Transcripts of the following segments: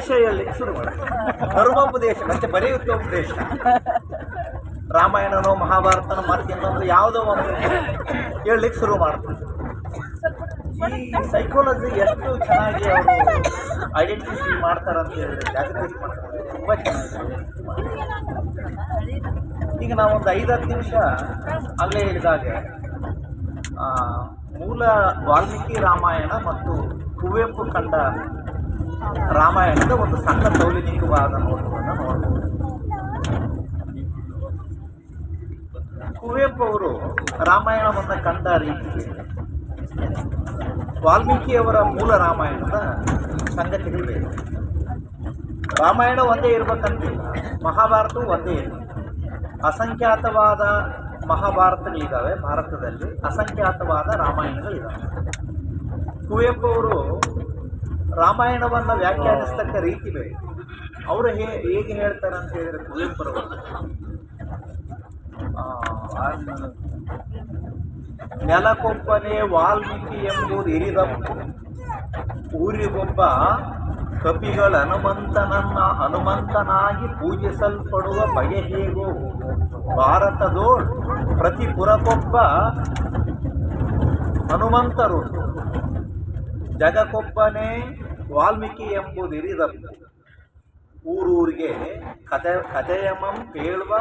ಶುರು ಧರ್ಮೋಪದೇಶ, ಮತ್ತೆ ಬರೆಯುತ್ತ ಉಪದೇಶ ರಾಮಾಯಣನೋ, ಮಹಾಭಾರತನೋ ಅಂದ್ರೆ ಯಾವುದೋ ಒಂದು ಹೇಳಲಿಕ್ಕೆ ಶುರು ಮಾಡ್ತಾರೆ ಈ ಸೈಕಾಲಜಿ ಎಷ್ಟು ಚೆನ್ನಾಗಿ ಅವರು ಐಡೆಂಟಿಫೈ ಮಾಡ್ತಾರೆ ಅಂತ ಹೇಳಿ ಜಾಗೃತಿ ಮಾಡ್ತಾರೆ ತುಂಬ ಚೆನ್ನಾಗಿ ಈಗ ನಾವೊಂದು ಐದು ಹತ್ತು ನಿಮಿಷ ಅಲ್ಲೇ ಹೇಳಿದಾಗ ಮೂಲ ವಾಲ್ಮೀಕಿ ರಾಮಾಯಣ ಮತ್ತು ಕುವೆಂಪು ಕಂಡ ರಾಮಾಯಣದ ಒಂದು ಸಣ್ಣ ತೌಲಿನಿಕವಾದ ನೋಟವನ್ನು ನೋಡಬಹುದು ಕುವೆಂಪು ಅವರು ರಾಮಾಯಣವನ್ನು ಕಂಡ ರೀತಿ ವಾಲ್ಮೀಕಿಯವರ ಮೂಲ ರಾಮಾಯಣದ ಸಂಗತಿಗಳು ಬೇರೆ. ರಾಮಾಯಣ ಒಂದೇ ಇರಬೇಕಂತೆ ಮಹಾಭಾರತವು ಒಂದೇ ಇರಲಿ ಅಸಂಖ್ಯಾತವಾದ ಮಹಾಭಾರತಗಳಿದ್ದಾವೆ ಭಾರತದಲ್ಲಿ, ಅಸಂಖ್ಯಾತವಾದ ರಾಮಾಯಣಗಳಿದ್ದಾವೆ ಕುವೆಂಪು ಅವರು ರಾಮಾಯಣವನ್ನು ವ್ಯಾಖ್ಯಾನಿಸ್ತಕ್ಕ ರೀತಿ ಬೇರೆ. ಅವರು ಹೇ ಹೇಗೆ ಹೇಳ್ತಾರೆ ಅಂತ ಹೇಳಿದ್ರೆ ಕುವೆಂಪುರವರು ಆ, ನೆಲಕೊಬ್ಬನೇ ವಾಲ್ಮೀಕಿ ಎಂಬುದು ಇರಿದಪ್ಪು ಊರಿಗೊಬ್ಬ ಕಪಿಗಳ ಹನುಮಂತನನ್ನ ಹನುಮಂತನಾಗಿ ಪೂಜಿಸಲ್ಪಡುವ ಬಗೆ ಹೇಗೋ ಭಾರತದೋ ಪ್ರತಿ ಪುರಕ್ಕೊಬ್ಬ ಹನುಮಂತರುಂಟು ಜಗಕ್ಕೊಬ್ಬನೇ ವಾಲ್ಮೀಕಿ ಎಂಬುದಿರಿದಪ್ಪು ಊರೂರಿಗೆ ಕಥೆ, ಕಥೆಯಮಂ ಕೇಳುವ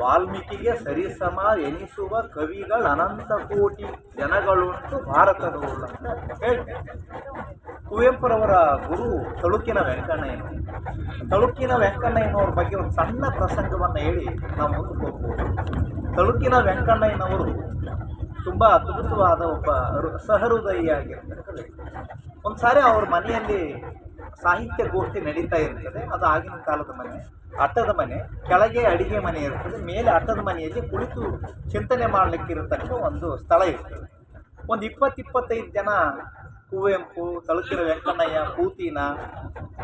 ವಾಲ್ಮೀಕಿಗೆ ಸರಿಸಮ ಎನಿಸುವ ಕವಿಗಳ ಅನಂತ ಕೋಟಿ ಜನಗಳುಂಟು ಭಾರತದವರು ಅಂತ ಹೇಳ್ತಾರೆ ಕುವೆಂಪುರವರ ಗುರು ತಳುಕಿನ ವೆಂಕಣ್ಣಯ್ಯ ತಳುಕಿನ ವೆಂಕಣ್ಣಯ್ಯನವ್ರ ಬಗ್ಗೆ ಒಂದು ಸಣ್ಣ ಪ್ರಸಂಗವನ್ನು ಹೇಳಿ ನಾವು ಮುಂದಕ್ಕೆ ಹೋಗ್ಬೋದು ತಳುಕಿನ ವೆಂಕಣ್ಣಯ್ಯನವರು ತುಂಬ ಅದ್ಭುತವಾದ ಒಬ್ಬ ಹೃ- ಒಂದ್ಸಾರಿ ಒಂದು ಸಾರಿ ಅವ್ರ ಮನೆಯಲ್ಲಿ ಸಾಹಿತ್ಯ ಗೋಷ್ಠಿ ನಡೀತಾ ಇರ್ತದೆ. ಅದು ಆಗಿನ ಕಾಲದ ಮನೆ ಅಟ್ಟದ ಮನೆ, ಕೆಳಗೆ ಅಡಿಗೆ ಮನೆ ಇರ್ತದೆ, ಮೇಲೆ ಅಟ್ಟದ ಮನೆಯಲ್ಲಿ ಕುಳಿತು ಚಿಂತನೆ ಮಾಡಲಿಕ್ಕಿರತಕ್ಕ ಒಂದು ಸ್ಥಳ ಇರ್ತದೆ. ಒಂದು ಇಪ್ಪತ್ತು ಇಪ್ಪತ್ತೈದು ಜನ ಕುವೆಂಪು ತಳುಕಿರ ವೆಂಕಣ್ಣಯ್ಯ, ಪೂತಿನ,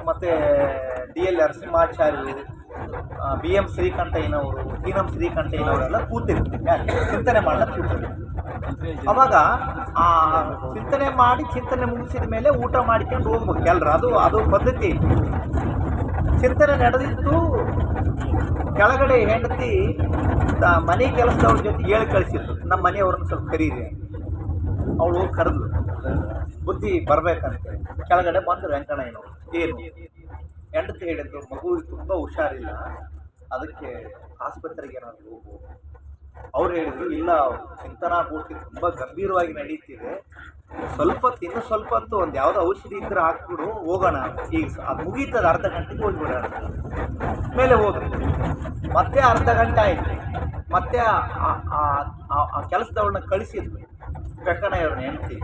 ಮತ್ತು ಡಿ ಎಲ್ ನರಸಿಂಹಾಚಾರ್ಯರು ಬಿ ಎಂ ಶ್ರೀಕಂಠಯ್ಯನವರು, ಟಿ ಎಂ ಶ್ರೀಕಂಠಯ್ಯನವರೆಲ್ಲ ಕೂತಿರ್ತೀವಿ? ಚಿಂತನೆ ಮಾಡಲಿಕ್ಕೆ ಕೂತಿರ್ತಾರೆ ಅವಾಗ ಆ ಚಿಂತನೆ ಮಾಡಿ ಚಿಂತನೆ ಮುಗಿಸಿದ ಮೇಲೆ ಊಟ ಮಾಡ್ಕೊಂಡು ಹೋಗ್ಬೇಕು ಎಲ್ಲರೂ ಅದು ಅದು ಪದ್ಧತಿ. ಚಿಂತನೆ ನಡೆದಿತ್ತು ಕೆಳಗಡೆ ಹೆಂಡತಿ ಮನೆ ಕೆಲಸದವ್ರ ಜೊತೆ ಹೇಳಿ ಕಳಿಸಿದ್ರು. ನಮ್ಮ ಮನೆಯವ್ರನ್ನ ಸ್ವಲ್ಪ ಕರೀರಿ. ಅವಳು ಹೋಗಿ ಕರೆದು ಬುದ್ಧಿ ಬರ್ಬೇಕಂತೆ. ಕೆಳಗಡೆ ಬಂದರು ವೆಂಕಣ್ಣಯ್ಯನವರು, ಏನು? ಹೆಂಡತಿ ಹೇಳಿದ್ರು, ಮಗುವಿಗೆ ತುಂಬ ಹುಷಾರಿಲ್ಲ. ಅದಕ್ಕೆ ಆಸ್ಪತ್ರೆಗೆ ಏನಾದರೂ ಹೋಗು ಅವ್ರು ಹೇಳಿದ್ರು, ಇಲ್ಲ, ಚಿಂತನಾ ಪೂರ್ತಿ ತುಂಬ ಗಂಭೀರವಾಗಿ ನಡೀತಿದೆ. ಸ್ವಲ್ಪ ತಿನ್ನು, ಸ್ವಲ್ಪ ಅಂತೂ ಒಂದು ಯಾವುದೋ ಔಷಧಿ ಇದ್ರೆ ಹಾಕ್ಬಿಡು, ಹೋಗೋಣ. ಈಗ ಅದು ಮುಗೀತದ ಅರ್ಧ ಗಂಟೆಗೆ ಹೋಗ್ಬಿಡೋಣ. ಮೇಲೆ ಹೋಗ್ರಿ ಮತ್ತೆ ಅರ್ಧ ಗಂಟೆ ಆಯಿತು. ಮತ್ತೆ ಆ ಕೆಲಸದವ್ರನ್ನ ಕಳಿಸಿದ್ರು. ಇವ್ರನ್ನ ಹೆಂಡ್ತಿ.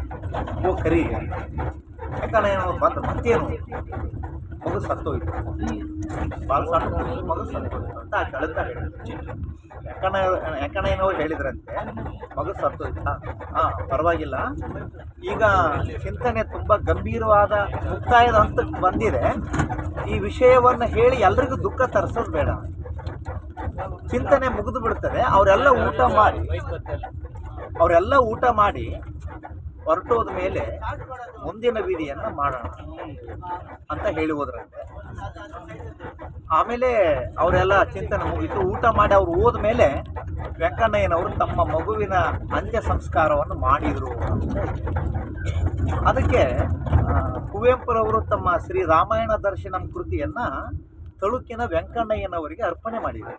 ಹೋಗಿ ಕರೀರಿ ಏನೋ ಬಂದು ಮತ್ತೇನು? ಮಗು ಸತ್ತೋಯ್ತು. ಭಾಳ ಸಣ್ಣ ಮಗು, ಸತ್ತೋಯ್ತು ಅಂತ ಕಳೆದ ಹೇಳಿದ್ರು. ಯಾಕಣ್ಣ ವೆಂಕಣ್ಣಯ್ಯನವ್ರು ಹೇಳಿದ್ರಂತೆ ಮಗು ಸತ್ತೋಯ್ತು? ಹಾಂ ಪರವಾಗಿಲ್ಲ. ಈಗ ಚಿಂತನೆ ತುಂಬ ಗಂಭೀರವಾದ ಮುಕ್ತಾಯದ ಹಂತಕ್ಕೆ ಬಂದಿದೆ. ಈ ವಿಷಯವನ್ನು ಹೇಳಿ ಎಲ್ರಿಗೂ ದುಃಖ ತರಿಸೋದು ಬೇಡ. ಚಿಂತನೆ ಮುಗಿದು ಬಿಡ್ತದೆ. ಅವರೆಲ್ಲ ಊಟ ಮಾಡಿ ಅವರೆಲ್ಲ ಊಟ ಮಾಡಿ ಹೊರಟೋದ ಮೇಲೆ ಮುಂದಿನ ವಿಧಿಯನ್ನು ಮಾಡೋಣ ಅಂತ ಹೇಳಿ ಹೋದ್ರಂತೆ ಆಮೇಲೆ ಅವರೆಲ್ಲ ಚಿಂತನೆ ಮುಗಿತು. ಊಟ ಮಾಡಿ ಅವ್ರು ಹೋದ ಮೇಲೆ ವೆಂಕಣ್ಣಯ್ಯನವರು ತಮ್ಮ ಮಗುವಿನ ಅಂತ್ಯ ಸಂಸ್ಕಾರವನ್ನು ಮಾಡಿದರು. ಅದಕ್ಕೆ ಕುವೆಂಪುರವರು ತಮ್ಮ ಶ್ರೀ ರಾಮಾಯಣ ದರ್ಶನಂ ಕೃತಿಯನ್ನು ತಳುಕಿನ ವೆಂಕಣ್ಣಯ್ಯನವರಿಗೆ ಅರ್ಪಣೆ ಮಾಡಿದೆ.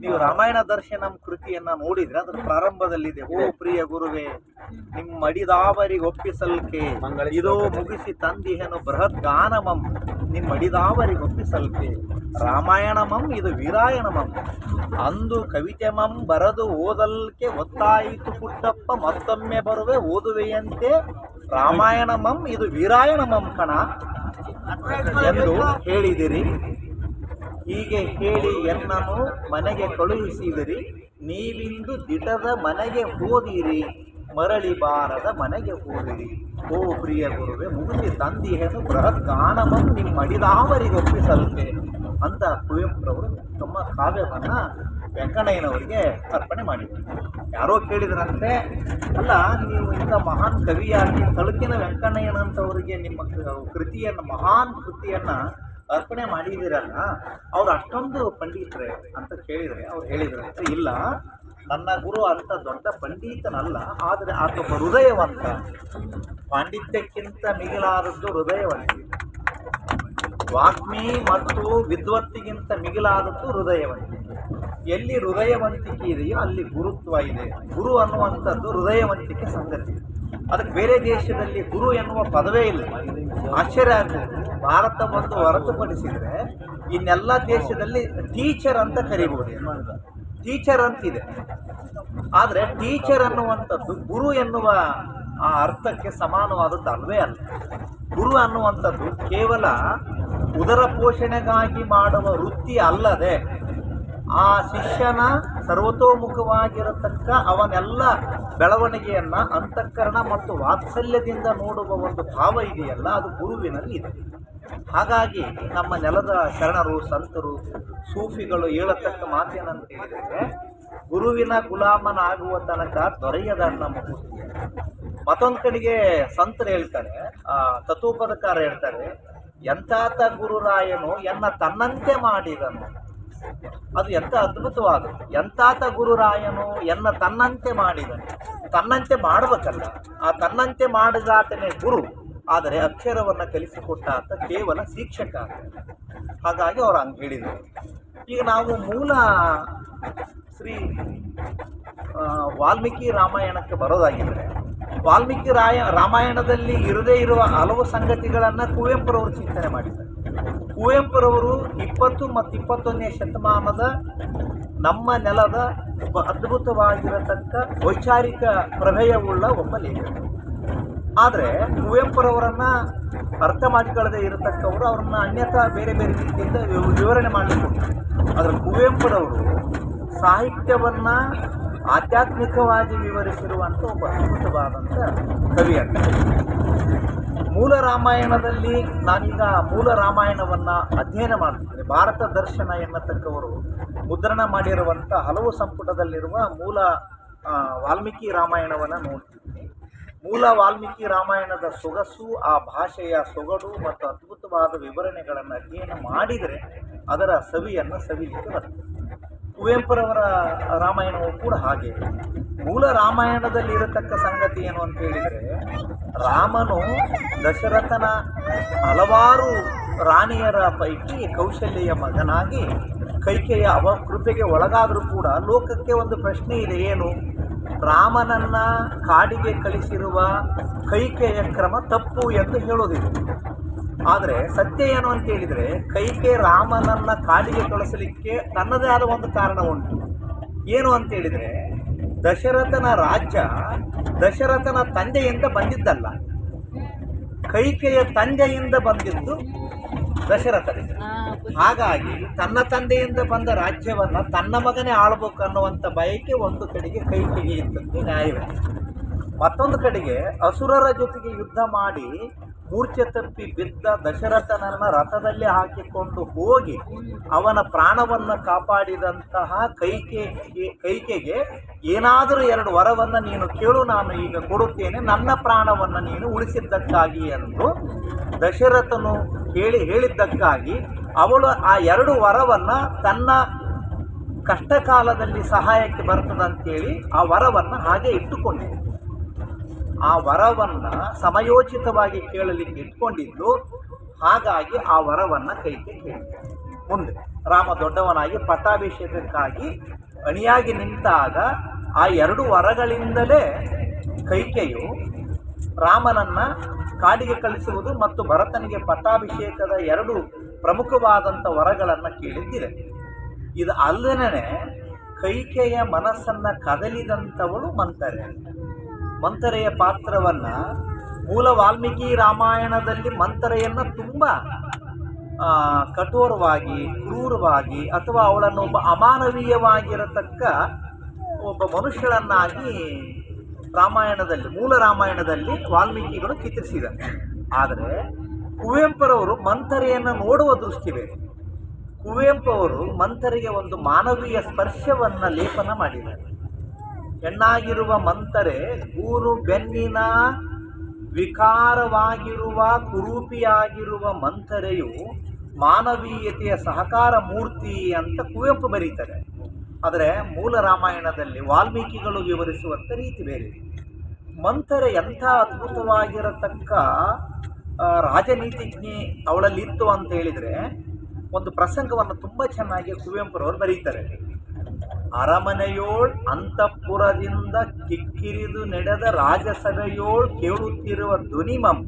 ನೀವು ರಾಮಾಯಣ ದರ್ಶನಂ ಕೃತಿಯನ್ನು ನೋಡಿದರೆ ಅದರ ಪ್ರಾರಂಭದಲ್ಲಿದೆ, ಓ ಪ್ರಿಯ ಗುರುವೇ, ನಿಮ್ಮ ಅಡಿದಾವರಿಗೆ ಒಪ್ಪಿಸಲ್ಕೆ. ಇದೋ ಮುಗಿಸಿ ತಂದಿಹೆನು ಬೃಹತ್ ಗಾನಮಂ. ನಿಮ್ಮ ಅಡಿದಾವರಿಗೆ ಒಪ್ಪಿಸಲ್ಕೆ. ರಾಮಾಯಣಮಂ, ಇದು ವೀರಾಯಣಮಂ. ಅಂದು ಕವಿತೆಮಂ ಬರದು ಓದಲ್ಕೆ ಒತ್ತಾಯಿತು ಪುಟ್ಟಪ್ಪ, ಮತ್ತೊಮ್ಮೆ ಬರುವೆ ಓದುವೆಯಂತೆ. ರಾಮಾಯಣಮಂ, ಇದು ವೀರಾಯಣಮಂ ಕಣ. ಎಂದು ಹೇಳಿದಿರಿ. ಹೀಗೆ ಹೇಳಿ ಎನ್ನನು, ಮನೆಗೆ ಕಳುಹಿಸಿದಿರಿ. ನೀವಿಂದು ದಿಟದ ಮನೆಗೆ ಹೋದಿರಿ, ಮರಳಿ ಬಾರದ ಮನೆಗೆ ಹೋದಿರಿ. ಓ ಪ್ರಿಯ ಗುರುವೆ, ಮುಗಿಸಿ ಹೆಸರು ಬೃಹತ್ ಗಾನವನ್ನು ನಿಮ್ಮ ಮಡಿದಾವರಿಗೆ ಒಪ್ಪಿಸಲ್ಪೇ ಅಂತ ಕುವೆಂಪುರವರು ತಮ್ಮ ಕಾವ್ಯವನ್ನು ವೆಂಕಣ್ಣಯ್ಯನವರಿಗೆ ಅರ್ಪಣೆ ಮಾಡಿದರು ಯಾರೋ ಕೇಳಿದ್ರಂತೆ, ಅಲ್ಲ, ನೀವು ಇಂಥ ಮಹಾನ್ ಕವಿಯಾಗಿ ತಳುಕಿನ ವೆಂಕಣ್ಣಯ್ಯನಂತವರಿಗೆ ನಿಮ್ಮ ಕೃತಿಯನ್ನು, ಮಹಾನ್ ಕೃತಿಯನ್ನು ಅರ್ಪಣೆ ಮಾಡಿದ್ದೀರಲ್ಲ, ಅವ್ರು ಅಷ್ಟೊಂದು ಪಂಡಿತರೇ ಅಂತ ಕೇಳಿದರೆ, ಅವ್ರು ಹೇಳಿದರು ಇಲ್ಲ. ನನ್ನ ಗುರು ಅಂತ ದೊಡ್ಡ ಪಂಡಿತನಲ್ಲ, ಆದರೆ ಆತೊಬ್ಬ ಹೃದಯವಂತ. ಪಾಂಡಿತ್ಯಕ್ಕಿಂತ ಮಿಗಿಲಾದದ್ದು ಹೃದಯವಂತಿದೆ ವಾಗ್ಮಿ ಮತ್ತು ವಿದ್ವತ್ತಿಗಿಂತ ಮಿಗಿಲಾದದ್ದು ಹೃದಯವಂತಿಕೆ ಎಲ್ಲಿ ಹೃದಯವಂತಿಕೆ ಇದೆಯೋ ಅಲ್ಲಿ ಗುರುತ್ವ ಇದೆ. ಗುರು ಅನ್ನುವಂಥದ್ದು ಹೃದಯವಂತಿಕೆ ಸಂಗತಿ. ಅದಕ್ಕೆ ಬೇರೆ ದೇಶದಲ್ಲಿ ಗುರು ಎನ್ನುವ ಪದವೇ ಇಲ್ಲ. ಆಶ್ಚರ್ಯ ಆಗ್ಬೋದು ಭಾರತ ಬಂದು ಹೊರತುಪಡಿಸಿದರೆ ಇನ್ನೆಲ್ಲ ದೇಶದಲ್ಲಿ ಟೀಚರ್ ಅಂತ ಕರಿಬೋದು. ಟೀಚರ್ ಅಂತಿದೆ. ಆದರೆ ಟೀಚರ್ ಅನ್ನುವಂಥದ್ದು ಗುರು ಎನ್ನುವ ಆ ಅರ್ಥಕ್ಕೆ ಸಮಾನವಾದದ್ದು ಅಲ್ವೇ ಅಲ್ಲ. ಗುರು ಅನ್ನುವಂಥದ್ದು ಕೇವಲ ಉದರ ಪೋಷಣೆಗಾಗಿ ಮಾಡುವ ವೃತ್ತಿ ಅಲ್ಲದೆ ಆ ಶಿಷ್ಯನ ಸರ್ವತೋಮುಖವಾಗಿರತಕ್ಕ ಅವನೆಲ್ಲ ಬೆಳವಣಿಗೆಯನ್ನು, ಅಂತಃಕರಣ ಮತ್ತು ವಾತ್ಸಲ್ಯದಿಂದ ನೋಡುವ ಒಂದು ಭಾವ ಇದೆಯಲ್ಲ, ಅದು ಗುರುವಿನಲ್ಲಿ ಇದೆ. ಹಾಗಾಗಿ ನಮ್ಮ ನೆಲದ ಶರಣರು, ಸಂತರು, ಸೂಫಿಗಳು ಹೇಳತಕ್ಕ ಮಾತೇನಂತ ಹೇಳಿದರೆ, ಗುರುವಿನ ಗುಲಾಮನಾಗುವ ತನಕ ದೊರೆಯದ ನಮ್ಮ ಮತ್ತೊಂದು ಕಡೆಗೆ ಸಂತರು ಹೇಳ್ತಾರೆ ತತ್ವಪದಕಾರ ಹೇಳ್ತಾರೆ, ಎಂತಾತ ಗುರುರಾಯನು ಎನ್ನ ತನ್ನಂತೆ ಮಾಡಿದನು. ಅದು ಎಂಥ ಅದ್ಭುತವಾದ, ಎಂತಾತ ಗುರುರಾಯನು ಎನ್ನ ತನ್ನಂತೆ ಮಾಡಿದನು. ತನ್ನಂತೆ ಮಾಡಬೇಕಲ್ಲ, ಆ ತನ್ನಂತೆ ಮಾಡಿದಾತನೇ ಗುರು, ಆದರೆ ಅಕ್ಷರವನ್ನು ಕಲಿಸಿಕೊಟ್ಟ ಅಂತ ಕೇವಲ ಶಿಕ್ಷಕ. ಹಾಗಾಗಿ ಅವ್ರು ಹಂಗೆ ಹೇಳಿದರು. ಈಗ ನಾವು ಮೂಲ ಶ್ರೀ ವಾಲ್ಮೀಕಿ ರಾಮಾಯಣಕ್ಕೆ ಬರೋದಾಗಿದ್ದರೆ ವಾಲ್ಮೀಕಿ ರಾಯ, ರಾಮಾಯಣದಲ್ಲಿ ಇರದೇ ಇರುವ ಹಲವು ಸಂಗತಿಗಳನ್ನು ಕುವೆಂಪುರವರು ಚಿಂತನೆ ಮಾಡಿದ್ದಾರೆ. ಕುವೆಂಪುರವರು ಇಪ್ಪತ್ತು ಮತ್ತು ಇಪ್ಪತ್ತೊಂದನೇ ಶತಮಾನದ ನಮ್ಮ ನೆಲದ ಒಬ್ಬ ಅದ್ಭುತವಾಗಿರತಕ್ಕ ವೈಚಾರಿಕ ಪ್ರಭೇಯವುಳ್ಳ ಒಬ್ಬ ಲೇಖಕ ಆದರೆ ಕುವೆಂಪುರವರನ್ನು ಅರ್ಥ ಮಾಡಿಕೊಳ್ಳದೆ ಇರತಕ್ಕವರು ಅವ್ರನ್ನ ಅನ್ಯಥಾ ಬೇರೆ ಬೇರೆ ರೀತಿಯಿಂದ ವಿವ- ವಿವರಣೆ ಮಾಡಲಿಕ್ಕೆ ಆದರೆ ಕುವೆಂಪುರವರು ಸಾಹಿತ್ಯವನ್ನ ಆಧ್ಯಾತ್ಮಿಕವಾಗಿ ವಿವರಿಸಿರುವಂಥ ಒಬ್ಬ ಅದ್ಭುತವಾದಂಥ ಕವಿ ಅಂತ ಮೂಲ ರಾಮಾಯಣದಲ್ಲಿ ನಾನೀಗ ಮೂಲ ರಾಮಾಯಣವನ್ನು ಅಧ್ಯಯನ ಮಾಡ್ತಿದ್ದೇನೆ. ಭಾರತ ದರ್ಶನ ಎನ್ನತಕ್ಕವರು ಮುದ್ರಣ ಮಾಡಿರುವಂಥ ಹಲವು ಸಂಪುಟದಲ್ಲಿರುವ ಮೂಲ ವಾಲ್ಮೀಕಿ ರಾಮಾಯಣವನ್ನು ನೋಡ್ತಿದ್ದೀನಿ. ಮೂಲ ವಾಲ್ಮೀಕಿ ರಾಮಾಯಣದ ಸೊಗಸು, ಆ ಭಾಷೆಯ ಸೊಗಡು ಮತ್ತು ಅದ್ಭುತವಾದ ವಿವರಣೆಗಳನ್ನು ಅಧ್ಯಯನ ಮಾಡಿದರೆ ಅದರ ಸವಿಯನ್ನು ಸವಿಲಿಕ್ಕೆ ಬರ್ತದೆ. ಕುವೆಂಪುರವರ ರಾಮಾಯಣವು ಕೂಡ ಹಾಗೆ. ಮೂಲ ರಾಮಾಯಣದಲ್ಲಿ ಇರತಕ್ಕ ಸಂಗತಿ ಏನು ಅಂತ ಹೇಳಿದರೆ, ರಾಮನು ದಶರಥನ ಹಲವಾರು ರಾಣಿಯರ ಪೈಕಿ ಕೌಶಲ್ಯ ಮಗನಾಗಿ ಕೈಕೆಯ ಅವ ಕೃಪೆಗೆ ಒಳಗಾದರೂ ಕೂಡ ಲೋಕಕ್ಕೆ ಒಂದು ಪ್ರಶ್ನೆ ಇದೆ, ಏನು? ರಾಮನನ್ನ ಕಾಡಿಗೆ ಕಳಿಸಿರುವ ಕೈಕೆಯ ಕ್ರಮ ತಪ್ಪು ಎಂದು ಹೇಳೋದಿದೆ. ಆದರೆ ಸತ್ಯ ಏನು ಅಂತ ಹೇಳಿದರೆ ಕೈಕೆ ರಾಮನನ್ನ ಕಾಡಿಗೆ ಕಳಿಸಲಿಕ್ಕೆ ತನ್ನದೇ ಆದ ಒಂದು ಕಾರಣ ಉಂಟು. ಏನು ಅಂತ ಹೇಳಿದರೆ ದಶರಥನ ರಾಜ್ಯ ದಶರಥನ ತಂದೆಯಿಂದ ಬಂದಿದ್ದಲ್ಲ. ಕೈಕೆಯ ತಂದೆಯಿಂದ ಬಂದಿದ್ದು ದಶರಥನಿಗೆ ಹಾಗಾಗಿ ತನ್ನ ತಂದೆಯಿಂದ ಬಂದ ರಾಜ್ಯವನ್ನ ತನ್ನ ಮಗನೇ ಆಳ್ಬೇಕು ಅನ್ನುವಂಥ ಬಯಕೆ ಒಂದು ಕಡೆಗೆ ಕೈಕೆಗೆ ಇದ್ದದ್ದು ನ್ಯಾಯವೇ ಮತ್ತೊಂದು ಕಡೆಗೆ ಅಸುರರ ಜೊತೆಗೆ ಯುದ್ಧ ಮಾಡಿ ಮೂರ್ಛೆ ತಪ್ಪಿ ಬಿದ್ದ ದಶರಥನನ್ನು ರಥದಲ್ಲಿ ಹಾಕಿಕೊಂಡು ಹೋಗಿ ಅವನ ಪ್ರಾಣವನ್ನು ಕಾಪಾಡಿದಂತಹ ಕೈಕೆ, ಕೈಕೆಗೆ ಏನಾದರೂ ಎರಡು ವರವನ್ನು ನೀನು ಕೇಳು, ನಾನು ಈಗ ಕೊಡುತ್ತೇನೆ, ನನ್ನ ಪ್ರಾಣವನ್ನು ನೀನು ಉಳಿಸಿದ್ದಕ್ಕಾಗಿ ಎಂದು ದಶರಥನು ಹೇಳಿ, ಹೇಳಿದ್ದಕ್ಕಾಗಿ ಅವಳು ಆ ಎರಡು ವರವನ್ನು ತನ್ನ ಕಷ್ಟ ಕಾಲದಲ್ಲಿ ಸಹಾಯಕ್ಕೆ ಬರ್ತದಂತೇಳಿ ಆ ವರವನ್ನು ಹಾಗೆ ಇಟ್ಟುಕೊಂಡಿದೆ ಆ ವರವನ್ನು ಸಮಯೋಚಿತವಾಗಿ ಕೇಳಲಿಕ್ಕೆ ಇಟ್ಕೊಂಡಿದ್ದು, ಹಾಗಾಗಿ ಆ ವರವನ್ನು ಕೈಗೆ ಮುಂದೆ ರಾಮ ದೊಡ್ಡವನಾಗಿ ಪಟ್ಟಾಭಿಷೇಕಕ್ಕಾಗಿ ಅಣಿಯಾಗಿ ನಿಂತಾಗ ಆ ಎರಡು ವರಗಳಿಂದಲೇ ಕೈಕೆಯು ರಾಮನನ್ನ ಕಾಡಿಗೆ ಕಳಿಸುವುದು ಮತ್ತು ಭರತನಿಗೆ ಪಟ್ಟಾಭಿಷೇಕದ ಎರಡು ಪ್ರಮುಖವಾದಂಥ ವರಗಳನ್ನು ಕೇಳಿದ್ದಿದೆ. ಇದು ಅಲ್ಲದೇ ಕೈಕೆಯ ಮನಸ್ಸನ್ನ ಕದಲಿದಂಥವಳು ಮಂತರೆ ಮಂತರೆಯ ಪಾತ್ರವನ್ನ ಮೂಲ ವಾಲ್ಮೀಕಿ ರಾಮಾಯಣದಲ್ಲಿ ಮಂತರೆಯನ್ನು ತುಂಬ ಕಠೋರವಾಗಿ, ಕ್ರೂರವಾಗಿ ಅಥವಾ ಅವಳನ್ನು ಒಬ್ಬ ಅಮಾನವೀಯವಾಗಿರತಕ್ಕ ಒಬ್ಬ ಮನುಷ್ಯಳನ್ನಾಗಿ ರಾಮಾಯಣದಲ್ಲಿ, ಮೂಲ ರಾಮಾಯಣದಲ್ಲಿ ವಾಲ್ಮೀಕಿಗಳು ಚಿತ್ರಿಸಿದ್ದಾರೆ. ಆದರೆ ಕುವೆಂಪುರವರು ಮಂಥರೆಯನ್ನು ನೋಡುವ ದೃಷ್ಟಿ ಬೇರೆ. ಕುವೆಂಪು ಅವರು ಮಂಥರಿಗೆ ಒಂದು ಮಾನವೀಯ ಸ್ಪರ್ಶವನ್ನು ಲೇಪನ ಮಾಡಿದ್ದಾರೆ. ಹೆಣ್ಣಾಗಿರುವ ಮಂತರೆ ಗೂರು ಬೆನ್ನಿನ ವಿಕಾರವಾಗಿರುವ ಕುರೂಪಿಯಾಗಿರುವ ಮಂಥರೆಯು ಮಾನವೀಯತೆಯ ಸಹಕಾರ ಮೂರ್ತಿ ಅಂತ ಕುವೆಂಪು ಬರೀತಾರೆ. ಆದರೆ ಮೂಲ ರಾಮಾಯಣದಲ್ಲಿ ವಾಲ್ಮೀಕಿಗಳು ವಿವರಿಸುವಂಥ ರೀತಿ ಬೇರೆ. ಮಂಥರೆ ಎಂಥ ಅದ್ಭುತವಾಗಿರತಕ್ಕ ರಾಜನೀತಿಜ್ಞೆ ಅವಳಲ್ಲಿತ್ತು ಅಂತ ಹೇಳಿದರೆ ಒಂದು ಪ್ರಸಂಗವನ್ನು ತುಂಬ ಚೆನ್ನಾಗಿ ಕುವೆಂಪುರವರು ಬರೀತಾರೆ. ಅರಮನೆಯೋಳ್ ಅಂತಃಪುರದಿಂದ ಕಿಕ್ಕಿರಿದು ನಡೆದ ರಾಜಸಭೆಯೋಳ್ ಕೇಳುತ್ತಿರುವ ಧ್ವನಿಮಂ,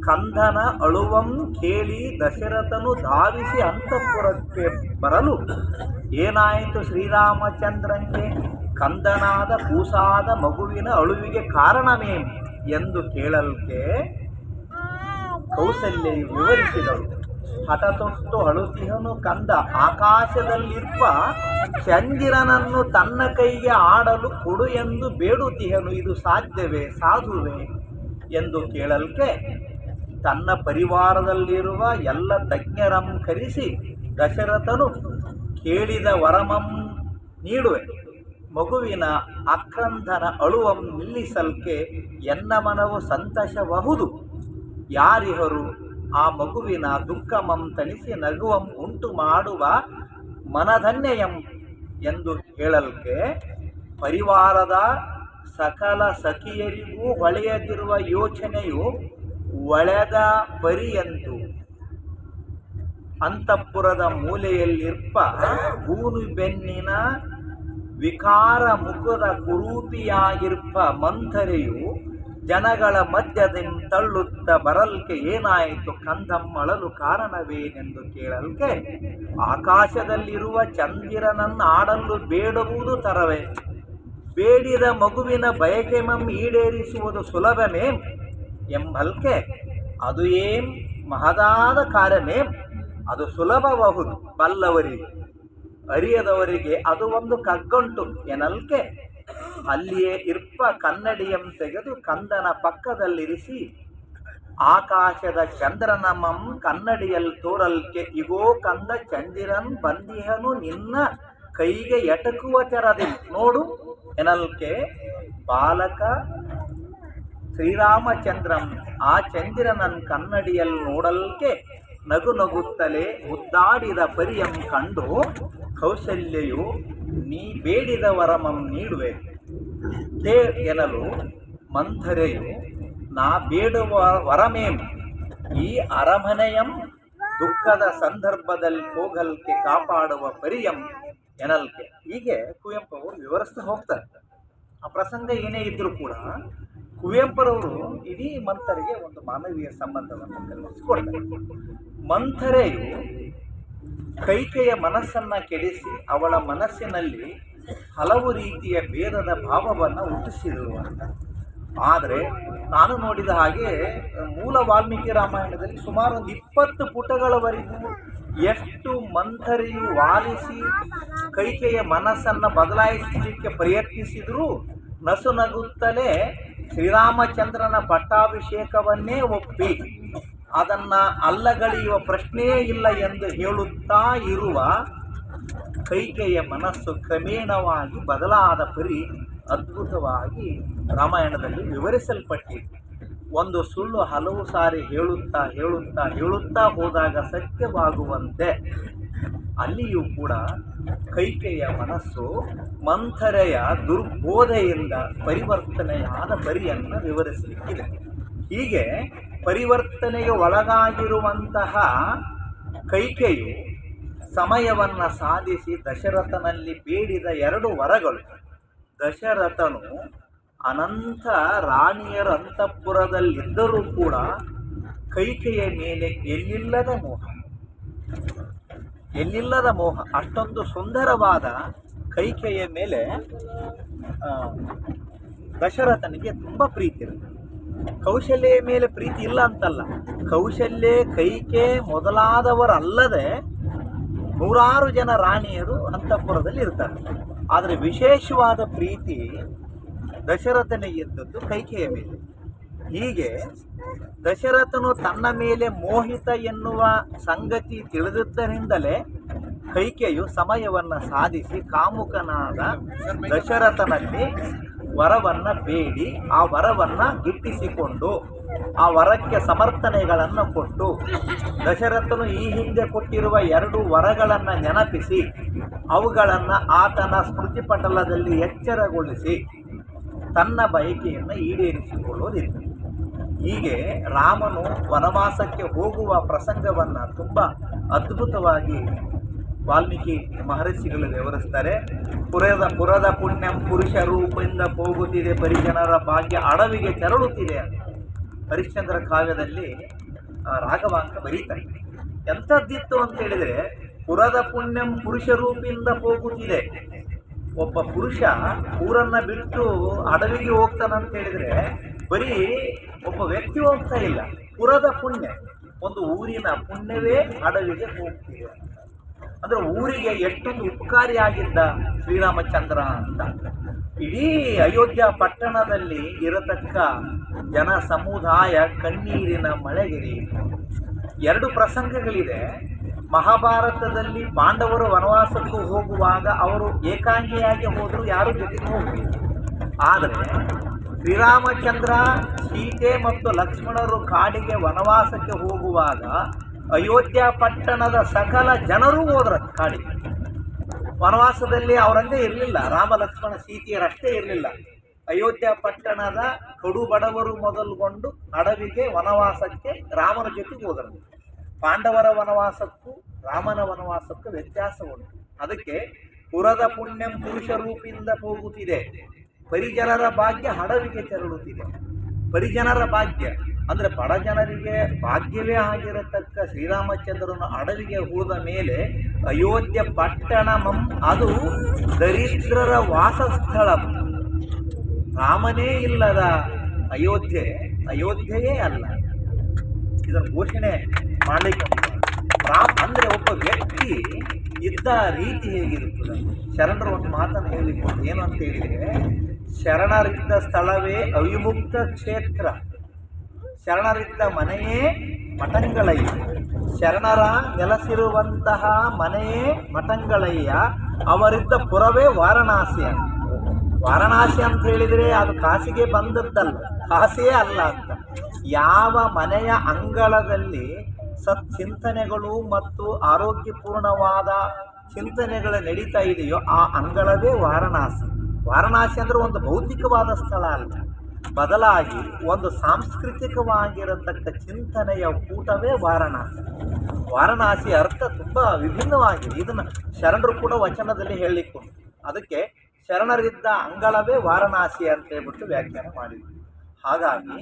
ಕಂದನ ಅಳುವಂ ಕೇಳಿ ದಶರಥನು ಧಾವಿಸಿ ಅಂತಃಪುರಕ್ಕೆ ಬರಲು. ಏನಾಯಿತು ಶ್ರೀರಾಮಚಂದ್ರನಿಗೆ? ಕಂದನಾದ ಕೂಸಾದ ಮಗುವಿನ ಅಳುವಿಗೆ ಕಾರಣವೇನು? ಎಂದು ಕೇಳಲ್ಕೆ ಕೌಶಲ್ಯ ವಿವರಿಸಿದಳು. ಹಠತೊಟ್ಟು ಅಳುತಿಹನು ಕಂದ ಆಕಾಶದಲ್ಲಿರುವ ಚಂದಿರನನ್ನು ತನ್ನ ಕೈಗೆ ಆಡಲು ಕೊಡು ಎಂದು ಬೇಡುತಿಹನು, ಇದು ಸಾಧ್ಯವೇ, ಸಾಧುವೆ ಎಂದು ಕೇಳಲ್ಕೆ ತನ್ನ ಪರಿವಾರದಲ್ಲಿರುವ ಎಲ್ಲ ತಜ್ಞರಂ ಕರೆಸಿ ದಶರಥನು ಕೇಳಿದ ವರಮಂ ನೀಡುವೆ. ಮಗುವಿನ ಅಕ್ರಂಧನ ಅಳುವಂ ನಿಲ್ಲಿಸಲ್ಕೆ ಎನ್ನ ಮನವು ಸಂತಸಬಹುದು ಯಾರಿಹರು ಆ ಮಗುವಿನ ದುಃಖಮಂ ತಣಿಸಿ ನಗುವಂ ಉಂಟು ಮಾಡುವ ಮನಧನ್ಯಯಂ ಎಂದು ಹೇಳಲ್ಕೆ ಪರಿವಾರದ ಸಕಲ ಸಖಿಯರಿಗೂ ಹೊಳೆಯದಿರುವ ಯೋಚನೆಯು ಒಳೆದ ಪರಿಯಂತು ಅಂತಃಪುರದ ಮೂಲೆಯಲ್ಲಿರ್ಪ ಗೂನು ಬೆನ್ನಿನ ವಿಕಾರ ಮುಖದ ಕುರೂಪಿಯಾಗಿರ್ಪ ಮಂಥರೆಯು ಜನಗಳ ಮಧ್ಯದಿಂದ ತಳ್ಳುತ್ತ ಬರಲ್ಕೆ ಏನಾಯಿತು? ಕಂದಮ್ಮಳಲು ಕಾರಣವೇನೆಂದು ಕೇಳಲ್ಕೆ? ಆಕಾಶದಲ್ಲಿರುವ ಚಂದಿರನನ್ನು ಆಡಲು ಬೇಡುವುದು ತರವೇ? ಬೇಡಿದ ಮಗುವಿನ ಬಯಕೆಮಂ ಈಡೇರಿಸುವುದು ಸುಲಭಮೇ ಎಂಬಲ್ಕೆ? ಅದು ಏಂ ಮಹದಾದ ಕಾರ್ಯಮೇ ಅದು ಸುಲಭಬಹುದು ಬಲ್ಲವರಿಗೆ. ಅರಿಯದವರಿಗೆ ಅದು ಒಂದು ಕಗ್ಗಂಟು ಎನಲ್ಕೆ? ಅಲ್ಲಿಯೇ ಇರ್ಪ ಕನ್ನಡಿಯಂ ತೆಗೆದು ಕಂದನ ಪಕ್ಕದಲ್ಲಿರಿಸಿ, ಆಕಾಶದ ಚಂದ್ರನಮಂ ಕನ್ನಡಿಯಲ್ ತೋರಲ್ಕೆ, ಇಗೋ ಕಂದ ಚಂದಿರನ್ ಬಂದಿಹನು ನಿನ್ನ ಕೈಗೆ ಎಟಕುವ ತೆರದಿ. ನೋಡು ಎನಲ್ಕೆ, ಬಾಲಕ ಶ್ರೀರಾಮಚಂದ್ರಂ, ಆ ಚಂದಿರನನ್ ಕನ್ನಡಿಯಲ್ಲಿ ನೋಡಲ್ಕೆ ನಗು ನಗುತ್ತಲೇ ಮುದ್ದಾಡಿದ ಪರಿಯಂ ಕಂಡು ಕೌಶಲ್ಯೆಯು ನೀ ಬೇಡಿದ ವರಮಂ ನೀಡುವೆ. ಕೇ ಎನಲು ಮಂಥರೆಯು, ನಾ ಬೇಡುವ ವರಮೇಮ್, ಈ ಅರಮನೆಯಂ ದುಃಖದ ಸಂದರ್ಭದಲ್ಲಿ ಹೋಗಲ್ಕೆ ಕಾಪಾಡುವ ಪರಿಯಂ ಎನಲ್ಕೆ. ಹೀಗೆ ಕುವೆಂಪು ಅವರು ವಿವರಿಸ್ತಾ ಹೋಗ್ತಾರೆ. ಆ ಪ್ರಸಂಗ ಏನೇ ಇದ್ದರೂ ಕೂಡ ಕುವೆಂಪರವರು ಇಡೀ ಮಂಥರಿಗೆ ಒಂದು ಮಾನವೀಯ ಸಂಬಂಧವನ್ನು ಕಲ್ಪಿಸಿಕೊಡ್ತಾರೆ. ಮಂಥರೆಯು ಕೈಕೆಯ ಮನಸ್ಸನ್ನ ಕೆಡಿಸಿ ಅವಳ ಮನಸ್ಸಿನಲ್ಲಿ ಹಲವು ರೀತಿಯ ಭೇದದ ಭಾವವನ್ನು ಹುಟ್ಟಿಸಿದರು ಅಂತ ಆದರೆ ನಾನು ನೋಡಿದ ಹಾಗೆ, ಮೂಲ ವಾಲ್ಮೀಕಿ ರಾಮಾಯಣದಲ್ಲಿ ಸುಮಾರು ಒಂದು ಇಪ್ಪತ್ತು ಪುಟಗಳವರೆಗೂ ಎಷ್ಟು ಮಂಥರಿಯು ವಾಲಿಸಿ ಕೈಕೆಯ ಮನಸ್ಸನ್ನು ಬದಲಾಯಿಸಲಿಕ್ಕೆ ಪ್ರಯತ್ನಿಸಿದರೂ ನಸು ನಗುತ್ತಲೇ ಶ್ರೀರಾಮಚಂದ್ರನ ಪಟ್ಟಾಭಿಷೇಕವನ್ನೇ ಒಪ್ಪಿ ಅದನ್ನು ಅಲ್ಲಗಳೆಯುವ ಪ್ರಶ್ನೆಯೇ ಇಲ್ಲ ಎಂದು ಹೇಳುತ್ತಾ ಇರುವ ಕೈಕೆಯ ಮನಸ್ಸು ಕ್ರಮೇಣವಾಗಿ ಬದಲಾದ ಪರಿ ಅದ್ಭುತವಾಗಿ ರಾಮಾಯಣದಲ್ಲಿ ವಿವರಿಸಲ್ಪಟ್ಟಿದೆ. ಒಂದು ಸುಳ್ಳು ಹಲವು ಸಾರಿ ಹೇಳುತ್ತಾ ಹೇಳುತ್ತಾ ಹೇಳುತ್ತಾ ಹೋದಾಗ ಸತ್ಯವಾಗುವಂತೆ, ಅಲ್ಲಿಯೂ ಕೂಡ ಕೈಕೆಯ ಮನಸ್ಸು ಮಂಥರೆಯ ದುರ್ಬೋಧೆಯಿಂದ ಪರಿವರ್ತನೆಯಾದ ಪರಿಯನ್ನು ವಿವರಿಸಲಿಕ್ಕಿದೆ. ಹೀಗೆ ಪರಿವರ್ತನೆಗೆ ಒಳಗಾಗಿರುವಂತಹ ಕೈಕೆಯು ಸಮಯವನ್ನು ಸಾಧಿಸಿ ದಶರಥನಲ್ಲಿ ಬೇಡಿದ ಎರಡು ವರಗಳು. ದಶರಥನು ಅನಂತ ರಾಣಿಯರ ಅಂತಃಪುರದಲ್ಲಿದ್ದರೂ ಕೂಡ ಕೈಕೆಯ ಮೇಲೆ ಎಲ್ಲಿಲ್ಲದ ಮೋಹ. ಎಲ್ಲಿಲ್ಲದ ಮೋಹ. ಅಷ್ಟೊಂದು ಸುಂದರವಾದ ಕೈಕೆಯ ಮೇಲೆ ದಶರಥನಿಗೆ ತುಂಬ ಪ್ರೀತಿ ಇರುತ್ತೆ. ಕೌಶಲ್ಯ ಮೇಲೆ ಪ್ರೀತಿ ಇಲ್ಲ ಅಂತಲ್ಲ. ಕೌಶಲ್ಯ, ಕೈಕೆ ಮೊದಲಾದವರಲ್ಲದೆ ನೂರಾರು ಜನ ರಾಣಿಯರು ಅಂತಃಪುರದಲ್ಲಿ ಇರ್ತಾರೆ. ಆದರೆ ವಿಶೇಷವಾದ ಪ್ರೀತಿ ದಶರಥನಿಗೆ ಇದ್ದದ್ದು ಕೈಕೆಯ ಮೇಲೆ. ಹೀಗೆ ದಶರಥನು ತನ್ನ ಮೇಲೆ ಮೋಹಿತ ಎನ್ನುವ ಸಂಗತಿ ತಿಳಿದಿದ್ದರಿಂದಲೇ ಕೈಕೆಯು ಸಮಯವನ್ನು ಸಾಧಿಸಿ ಕಾಮುಕನಾದ ದಶರಥನಲ್ಲಿ ವರವನ್ನ ಬೇಡಿ, ಆ ವರವನ್ನ ಗಿಟ್ಟಿಸಿಕೊಂಡು, ಆ ವರಕ್ಕೆ ಸಮರ್ಥನೆಗಳನ್ನು ಕೊಟ್ಟು, ದಶರಥನು ಈ ಹಿಂದೆ ಕೊಟ್ಟಿರುವ ಎರಡು ವರಗಳನ್ನು ನೆನಪಿಸಿ, ಅವುಗಳನ್ನು ಆತನ ಸ್ಮೃತಿ ಪಟಲದಲ್ಲಿ ಎಚ್ಚರಗೊಳಿಸಿ, ತನ್ನ ಬಯಕೆಯನ್ನು ಈಡೇರಿಸಿಕೊಳ್ಳೋದಿತ್ತು. ಹೀಗೆ ರಾಮನು ವನವಾಸಕ್ಕೆ ಹೋಗುವ ಪ್ರಸಂಗವನ್ನು ತುಂಬ ಅದ್ಭುತವಾಗಿ ವಾಲ್ಮೀಕಿ ಮಹರ್ಷಿಗಳು ವಿವರಿಸ್ತಾರೆ ಪುರದ ಪುರದ ಪುಣ್ಯಂ ಪುರುಷ ರೂಪದಿಂದ ಹೋಗುತ್ತಿದೆ ಪರಿಜನರ ಭಾಗ್ಯ ಅಡವಿಗೆ ತೆರಳುತ್ತಿದೆ ಹರಿಶ್ಚಂದ್ರ ಕಾವ್ಯದಲ್ಲಿ ರಾಘವಾಂಕ ಬರೀತಾರೆ. ಎಂಥದ್ದಿತ್ತು ಅಂತ ಹೇಳಿದರೆ, ಪುರದ ಪುಣ್ಯಂ ಪುರುಷ ರೂಪಿಂದ ಹೋಗುತ್ತಿದೆ ಒಬ್ಬ ಪುರುಷ ಊರನ್ನು ಬಿಟ್ಟು ಅಡವಿಗೆ ಹೋಗ್ತಾನಂತ ಹೇಳಿದ್ರೆ, ಬರೀ ಒಬ್ಬ ವ್ಯಕ್ತಿ ಹೋಗ್ತಾ ಇಲ್ಲ, ಪುರದ ಪುಣ್ಯ. ಒಂದು ಊರಿನ ಪುಣ್ಯವೇ ಅಡವಿಗೆ ಹೋಗ್ತಿದೆ. ಅಂದ್ರೆ ಊರಿಗೆ ಎಷ್ಟೊಂದು ಉಪಕಾರಿಯಾಗಿದ್ದ ಶ್ರೀರಾಮಚಂದ್ರ ಅಂತ. ಇಡೀ ಅಯೋಧ್ಯ ಪಟ್ಟಣದಲ್ಲಿ ಇರತಕ್ಕ ಜನ ಸಮುದಾಯ ಕಣ್ಣೀರಿನ ಮಳೆಗಿರಿ. ಎರಡು ಪ್ರಸಂಗಗಳಿದೆ. ಮಹಾಭಾರತದಲ್ಲಿ ಪಾಂಡವರು ವನವಾಸಕ್ಕೂ ಹೋಗುವಾಗ ಅವರು ಏಕಾಂಗಿಯಾಗಿ ಹೋದರು, ಯಾರು ಜೊತೆಗೆ ಹೋಗಲಿಲ್ಲ. ಆದರೆ ಶ್ರೀರಾಮಚಂದ್ರ, ಸೀತೆ ಮತ್ತು ಲಕ್ಷ್ಮಣರು ಕಾಡಿಗೆ ವನವಾಸಕ್ಕೆ ಹೋಗುವಾಗ ಅಯೋಧ್ಯ ಪಟ್ಟಣದ ಸಕಲ ಜನರೂ ಹೋದ್ರ ಕಾಡಿ. ವನವಾಸದಲ್ಲಿ ಅವರಂದೇ ಇರಲಿಲ್ಲ ರಾಮ ಲಕ್ಷ್ಮಣ ಸೀತೆಯರಷ್ಟೇ ಇರಲಿಲ್ಲ. ಅಯೋಧ್ಯ ಪಟ್ಟಣದ ಕಡು ಬಡವರು ಮೊದಲುಗೊಂಡು ಅಡವಿಗೆ ವನವಾಸಕ್ಕೆ ರಾಮನ ಜೊತೆಗೆ ಹೋದರು ಪಾಂಡವರ ವನವಾಸಕ್ಕೂ ರಾಮನ ವನವಾಸಕ್ಕೂ ವ್ಯತ್ಯಾಸ ಉಂಟು. ಅದಕ್ಕೆ ಪುರದ ಪುಣ್ಯಂ ಪುರುಷ ರೂಪಿಂದ ಹೋಗುತ್ತಿದೆ. ಪರಿಜನರ ಭಾಗ್ಯ ಹಡವಿಗೆ ತೆರಳುತ್ತಿದೆ. ಪರಿಜನರ ಭಾಗ್ಯ ಅಂದ್ರೆ ಬಡ ಜನರಿಗೆ ಭಾಗ್ಯವೇ ಆಗಿರತಕ್ಕ ಶ್ರೀರಾಮಚಂದ್ರನ ಅಡವಿಗೆ ಹೋದ ಮೇಲೆ ಅಯೋಧ್ಯೆ ಪಟ್ಟಣ ಅದು ದರಿದ್ರರ ವಾಸಸ್ಥಳ. ರಾಮನೇ ಇಲ್ಲದ ಅಯೋಧ್ಯೆ, ಅಯೋಧ್ಯೆಯೇ ಅಲ್ಲ. ಇದರ ಘೋಷಣೆ ಮಾಡಲಿಕ್ಕೆ ರಾಮ್ ಅಂದರೆ ಒಬ್ಬ ವ್ಯಕ್ತಿ ಇದ್ದ ರೀತಿ ಹೇಗಿರುತ್ತದೆ? ಶರಣರು ಒಂದು ಮಾತನ್ನು ಹೇಳಿಕೊಂಡು ಏನು ಅಂತ ಹೇಳಿದರೆ, ಶರಣರಿದ್ದ ಸ್ಥಳವೇ ಅವಿಮುಕ್ತ ಕ್ಷೇತ್ರ. ಶರಣರಿದ್ದ ಮನೆಯೇ ಮಠಂಗಳಯ್ಯ. ಶರಣರ ನೆಲೆಸಿರುವಂತಹ ಮನೆಯೇ ಮಠಂಗಳಯ್ಯ. ಅವರಿದ್ದ ಪುರವೇ ವಾರಣಾಸಿ ವಾರಣಾಸಿ ಅಂತ ಹೇಳಿದರೆ ಅದು ಕಾಸಿಗೆ ಬಂದದ್ದಲ್ಲ. ಕಾಸಿಯೇ ಅಲ್ಲ ಅಂತ. ಯಾವ ಮನೆಯ ಅಂಗಳದಲ್ಲಿ ಸತ್ ಚಿಂತನೆಗಳು ಮತ್ತು ಆರೋಗ್ಯಪೂರ್ಣವಾದ ಚಿಂತನೆಗಳು ನಡೀತಾ ಇದೆಯೋ ಆ ಅಂಗಳವೇ ವಾರಣಾಸಿ. ವಾರಣಾಸಿ ಅಂದರೆ ಒಂದು ಭೌತಿಕವಾದ ಸ್ಥಳ ಅಲ್ಲ. ಬದಲಾಗಿ ಒಂದು ಸಾಂಸ್ಕೃತಿಕವಾಗಿರತಕ್ಕ ಚಿಂತನೆಯ ಕೂಟವೇ ವಾರಣಾಸಿ. ವಾರಣಾಸಿ ಅರ್ಥ ತುಂಬ ವಿಭಿನ್ನವಾಗಿದೆ. ಇದನ್ನು ಶರಣರು ಕೂಡ ವಚನದಲ್ಲಿ ಹೇಳಿಕೊಂಡು ಅದಕ್ಕೆ ಶರಣರಿದ್ದ ಅಂಗಳವೇ ವಾರಣಾಸಿ ಅಂತ ಹೇಳ್ಬಿಟ್ಟು ವ್ಯಾಖ್ಯಾನ ಮಾಡಿದ್ರು. ಹಾಗಾಗಿ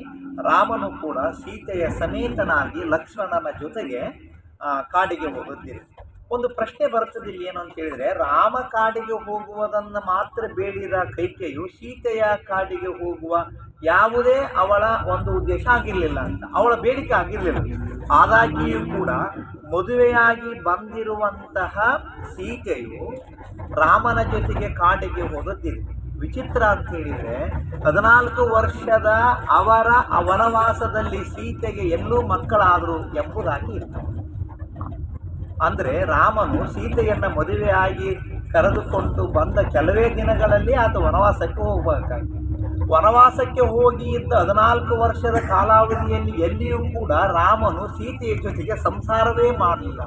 ರಾಮನು ಕೂಡ ಸೀತೆಯ ಸಮೇತನಾಗಿ ಲಕ್ಷ್ಮಣನ ಜೊತೆಗೆ ಕಾಡಿಗೆ ಹೋಗುತ್ತಿದೆ ಒಂದು ಪ್ರಶ್ನೆ ಬರ್ತದೆ ಇಲ್ಲಿ ಏನು ಅಂತ ಹೇಳಿದ್ರೆ, ರಾಮ ಕಾಡಿಗೆ ಹೋಗುವುದನ್ನು ಮಾತ್ರ ಬೇಡಿದ ಕೈಕೆಯು ಸೀತೆಯ ಕಾಡಿಗೆ ಹೋಗುವ ಯಾವುದೇ ಅವಳ ಒಂದು ಉದ್ದೇಶ ಆಗಿರಲಿಲ್ಲ ಅಂತ. ಅವಳ ಬೇಡಿಕೆ ಆಗಿರಲಿಲ್ಲ. ಆದಾಗಿಯೂ ಕೂಡ ಮದುವೆಯಾಗಿ ಬಂದಿರುವಂತಹ ಸೀತೆಯು ರಾಮನ ಜೊತೆಗೆ ಕಾಡಿಗೆ ಹೋದದ್ದಿದೆ ವಿಚಿತ್ರ ಅಂತ ಹೇಳಿದರೆ, ಹದಿನಾಲ್ಕು ವರ್ಷದ ಅವರ ವನವಾಸದಲ್ಲಿ ಸೀತೆಗೆ ಎಲ್ಲೂ ಮಕ್ಕಳಾದರು ಎಂಬುದಾಗಿ ಇರ್ತದೆ ಅಂದರೆ ರಾಮನು ಸೀತೆಯನ್ನು ಮದುವೆಯಾಗಿ ಕರೆದುಕೊಂಡು ಬಂದ ಕೆಲವೇ ದಿನಗಳಲ್ಲಿ ಆತ ವನವಾಸಕ್ಕೆ ಹೋಗಬೇಕಾಗಿ ವನವಾಸಕ್ಕೆ ಹೋಗಿ ಇದ್ದ ಹದಿನಾಲ್ಕು ವರ್ಷದ ಕಾಲಾವಧಿಯಲ್ಲಿ ಎಲ್ಲಿಯೂ ಕೂಡ ರಾಮನು ಸೀತೆಯ ಜೊತೆಗೆ ಸಂಸಾರವೇ ಮಾಡಲಿಲ್ಲ.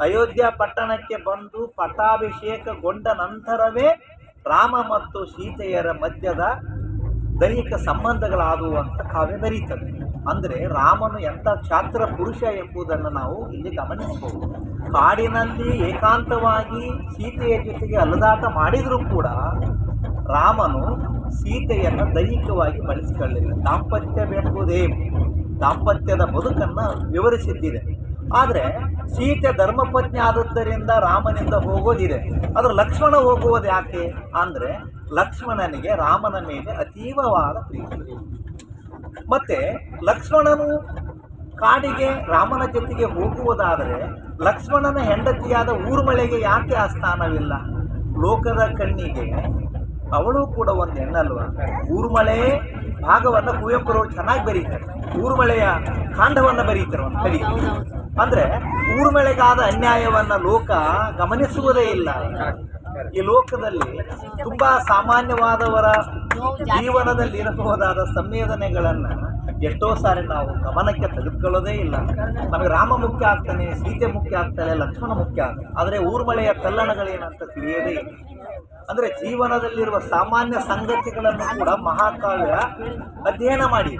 ಅಯೋಧ್ಯ ಪಟ್ಟಣಕ್ಕೆ ಬಂದು ಪಟ್ಟಾಭಿಷೇಕಗೊಂಡ ನಂತರವೇ ರಾಮ ಮತ್ತು ಸೀತೆಯರ ಮಧ್ಯದ ದೈಹಿಕ ಸಂಬಂಧಗಳಾದುವು ಕಾವ್ಯ ಬರೀತದೆ. ಅಂದರೆ ರಾಮನು ಎಂಥ ಕ್ಷಾತ್ರ ಪುರುಷ ಎಂಬುದನ್ನು ನಾವು ಇಲ್ಲಿ ಗಮನಿಸಬಹುದು. ಕಾಡಿನಲ್ಲಿ ಏಕಾಂತವಾಗಿ ಸೀತೆಯ ಜೊತೆಗೆ ಅಲದಾಟ ಮಾಡಿದರೂ ಕೂಡ ರಾಮನು ಸೀತೆಯನ್ನು ದೈಹಿಕವಾಗಿ ಬಳಸಿಕೊಳ್ಳಲಿಲ್ಲ. ದಾಂಪತ್ಯವೆಂಬುದೇ ದಾಂಪತ್ಯದ ಬದುಕನ್ನು ವಿವರಿಸಿದ್ದಿದೆ. ಆದರೆ ಸೀತೆ ಧರ್ಮಪತ್ನಿ ಆದದ್ದರಿಂದ ರಾಮನಿಂದ ಹೋಗೋದಿದೆ. ಆದರೆ ಲಕ್ಷ್ಮಣ ಹೋಗುವುದು ಯಾಕೆ? ಅಂದರೆ ಲಕ್ಷ್ಮಣನಿಗೆ ರಾಮನ ಮೇಲೆ ಅತೀವವಾದ ಪ್ರೀತಿ. ಮತ್ತೆ ಲಕ್ಷ್ಮಣನು ಕಾಡಿಗೆ ರಾಮನ ಜೊತೆಗೆ ಹೋಗುವುದಾದರೆ ಲಕ್ಷ್ಮಣನ ಹೆಂಡತಿಯಾದ ಊರ್ಮಳೆಗೆ ಯಾಕೆ ಆ ಸ್ಥಾನವಿಲ್ಲ? ಲೋಕದ ಕಣ್ಣಿಗೆ. ಅವಳು ಕೂಡ ಒಂದು ಹೆಣ್ಣಲ್ವ? ಊರ್ಮಳೆ ಭಾಗವನ್ನು ಕುವೆಂಪುರವರು ಚೆನ್ನಾಗಿ ಬರೀತಾರೆ. ಊರ್ಮಳೆಯ ಕಾಂಡವನ್ನು ಬರೀತಾರೆ ಒಂದು ಕಡೆ. ಅಂದರೆ ಊರ್ಮಳೆಗಾದ ಅನ್ಯಾಯವನ್ನು ಲೋಕ ಗಮನಿಸುವುದೇ ಇಲ್ಲ. ಈ ಲೋಕದಲ್ಲಿ ತುಂಬಾ ಸಾಮಾನ್ಯವಾದವರ ಜೀವನದಲ್ಲಿ ಇರಬಹುದಾದ ಸಂವೇದನೆಗಳನ್ನ ಎಷ್ಟೋ ಸಾರಿ ನಾವು ಗಮನಕ್ಕೆ ತೆಗೆದುಕೊಳ್ಳೋದೇ ಇಲ್ಲ. ನಮಗೆ ರಾಮ ಮುಖ್ಯ ಆಗ್ತಾನೆ, ಸೀತೆ ಮುಖ್ಯ ಆಗ್ತಾನೆ ಲಕ್ಷ್ಮಣ ಮುಖ್ಯ ಆಗ್ತಾನೆ ಆದರೆ ಊರ್ಮಳೆಯ ತಲ್ಲಣಗಳೇನಂತ ತಿಳಿಯೋದೇ ಇಲ್ಲ. ಅಂದರೆ ಜೀವನದಲ್ಲಿರುವ ಸಾಮಾನ್ಯ ಸಂಗತಿಗಳನ್ನು ಕೂಡ ಮಹಾಕಾವ್ಯ ಅಧ್ಯಯನ ಮಾಡಿ.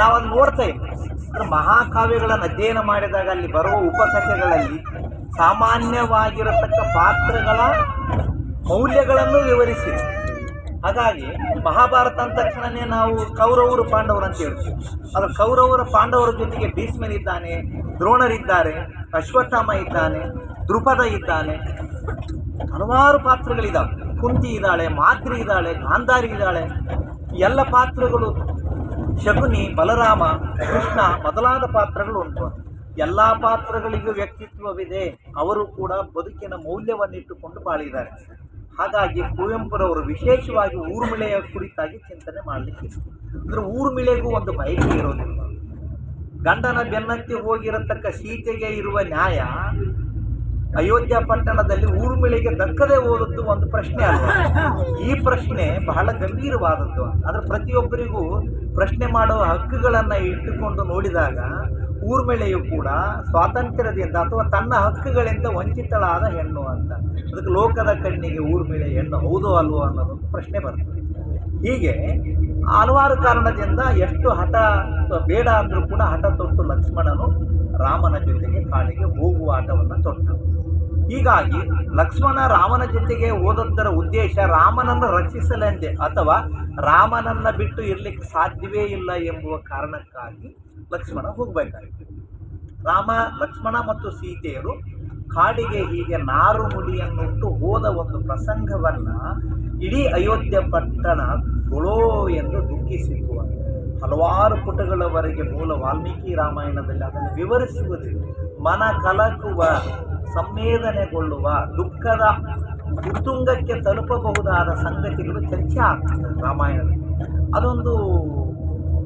ನಾವು ಅದು ನೋಡ್ತಾ ಇದ್ದೀವಿ ಮಹಾಕಾವ್ಯಗಳನ್ನು ಅಧ್ಯಯನ ಮಾಡಿದಾಗ ಅಲ್ಲಿ ಬರುವ ಉಪಕಥೆಗಳಲ್ಲಿ ಸಾಮಾನ್ಯವಾಗಿರತಕ್ಕ ಪಾತ್ರಗಳ ಮೌಲ್ಯಗಳನ್ನು ವಿವರಿಸಿದೆ ಹಾಗಾಗಿ ಮಹಾಭಾರತ ಅಂದ ತಕ್ಷಣನೇ ನಾವು ಕೌರವರು ಪಾಂಡವರು ಅಂತ ಹೇಳ್ತೀವಿ. ಆದರೆ ಕೌರವರ ಪಾಂಡವರ ಜೊತೆಗೆ ಭೀಷ್ಮನಿದ್ದಾನೆ ದ್ರೋಣರಿದ್ದಾರೆ ಅಶ್ವತ್ಥಾಮ ಇದ್ದಾನೆ ದೃಪದ ಇದ್ದಾನೆ. ಹಲವಾರು ಪಾತ್ರಗಳಿದ್ದಾವೆ ಕುಂತಿ ಇದ್ದಾಳೆ, ಮಾದ್ರಿ ಇದ್ದಾಳೆ, ಗಾಂಧಾರಿ ಇದ್ದಾಳೆ. ಎಲ್ಲ ಪಾತ್ರಗಳು ಶಕುನಿ ಬಲರಾಮ, ಕೃಷ್ಣ ಮೊದಲಾದ ಪಾತ್ರಗಳು ಉಂಟು. ಎಲ್ಲ ಪಾತ್ರಗಳಿಗೂ ವ್ಯಕ್ತಿತ್ವವಿದೆ. ಅವರು ಕೂಡ ಬದುಕಿನ ಮೌಲ್ಯವನ್ನಿಟ್ಟುಕೊಂಡು ಬಾಳಿದ್ದಾರೆ. ಹಾಗಾಗಿ ಕುವೆಂಪುರವರು ವಿಶೇಷವಾಗಿ ಊರ್ಮಿಳೆಯ ಕುರಿತಾಗಿ ಚಿಂತನೆ ಮಾಡಲಿಕ್ಕೆ ಅಂದರೆ ಊರ್ಮಿಳೆಗೂ ಒಂದು ಬಯಕೆ ಇರೋದಿಲ್ಲ. ಗಂಡನ ಬೆನ್ನತ್ತಿ ಹೋಗಿರತಕ್ಕ ಸೀತೆಗೆ ಇರುವ ನ್ಯಾಯ ಅಯೋಧ್ಯ ಪಟ್ಟಣದಲ್ಲಿ ಊರ್ಮಿಳೆಗೆ ದಕ್ಕದೆ ಹೋದದ್ದು ಒಂದು ಪ್ರಶ್ನೆ ಅಲ್ಲ ಈ ಪ್ರಶ್ನೆ ಬಹಳ ಗಂಭೀರವಾದದ್ದು ಆದರೆ ಪ್ರತಿಯೊಬ್ಬರಿಗೂ ಪ್ರಶ್ನೆ ಮಾಡುವ ಹಕ್ಕುಗಳನ್ನು ಇಟ್ಟುಕೊಂಡು ನೋಡಿದಾಗ ಊರ್ಮಿಳೆಯು ಕೂಡ ಸ್ವಾತಂತ್ರ್ಯದಿಂದ ಅಥವಾ ತನ್ನ ಹಕ್ಕುಗಳಿಂದ ವಂಚಿತಳಾದ ಹೆಣ್ಣು ಅಂತ. ಅದಕ್ಕೆ ಲೋಕದ ಕಣ್ಣಿಗೆ ಊರ್ಮಿಳೆ ಹೆಣ್ಣು ಹೌದೋ ಅಲ್ವೋ ಅನ್ನೋದೊಂದು ಪ್ರಶ್ನೆ ಬರ್ತದೆ. ಹೀಗೆ ಹಲವಾರು ಕಾರಣದಿಂದ ಎಷ್ಟು ಹಠ ಬೇಡ ಅಂದರೂ ಕೂಡ ಹಠ ತೊಟ್ಟು ಲಕ್ಷ್ಮಣನು ರಾಮನ ಜೊತೆಗೆ ಕಾಡಿಗೆ ಹೋಗುವ ಆಟವನ್ನು ತೊಟ್ಟ. ಹೀಗಾಗಿ ಲಕ್ಷ್ಮಣ ರಾಮನ ಜೊತೆಗೆ ಓದದ್ದರ ಉದ್ದೇಶ ರಾಮನನ್ನು ರಕ್ಷಿಸಲೆಂದೇ ಅಥವಾ ರಾಮನನ್ನು ಬಿಟ್ಟು ಇರಲಿಕ್ಕೆ ಸಾಧ್ಯವೇ ಇಲ್ಲ ಎಂಬುವ ಕಾರಣಕ್ಕಾಗಿ ಲಕ್ಷ್ಮಣ ಹೋಗಬೇಕಾಯಿತು. ರಾಮ, ಲಕ್ಷ್ಮಣ ಮತ್ತು ಸೀತೆಯರು ಕಾಡಿಗೆ ಹೀಗೆ ನಾರು ಮುಡಿಯನ್ನುಟ್ಟು ಹೋದ ಒಂದು ಪ್ರಸಂಗವನ್ನು ಇಡೀ ಅಯೋಧ್ಯ ಪಟ್ಟಣ ಗೊಳೋ ಎಂದು ದುಃಖಿಸಿರುವ ಹಲವಾರು ಪುಟಗಳವರೆಗೆ ಮೂಲ ವಾಲ್ಮೀಕಿ ರಾಮಾಯಣದಲ್ಲಿ ಅದನ್ನು ವಿವರಿಸುವುದು ಮನ ಕಲಕುವ, ಸಂವೇದನೆಗೊಳ್ಳುವ, ದುಃಖದ ಉತ್ತುಂಗಕ್ಕೆ ತಲುಪಬಹುದಾದ ಸಂಗತಿಗಳು ಚರ್ಚೆ ಆಗ್ತದೆ ರಾಮಾಯಣದಲ್ಲಿ. ಅದೊಂದು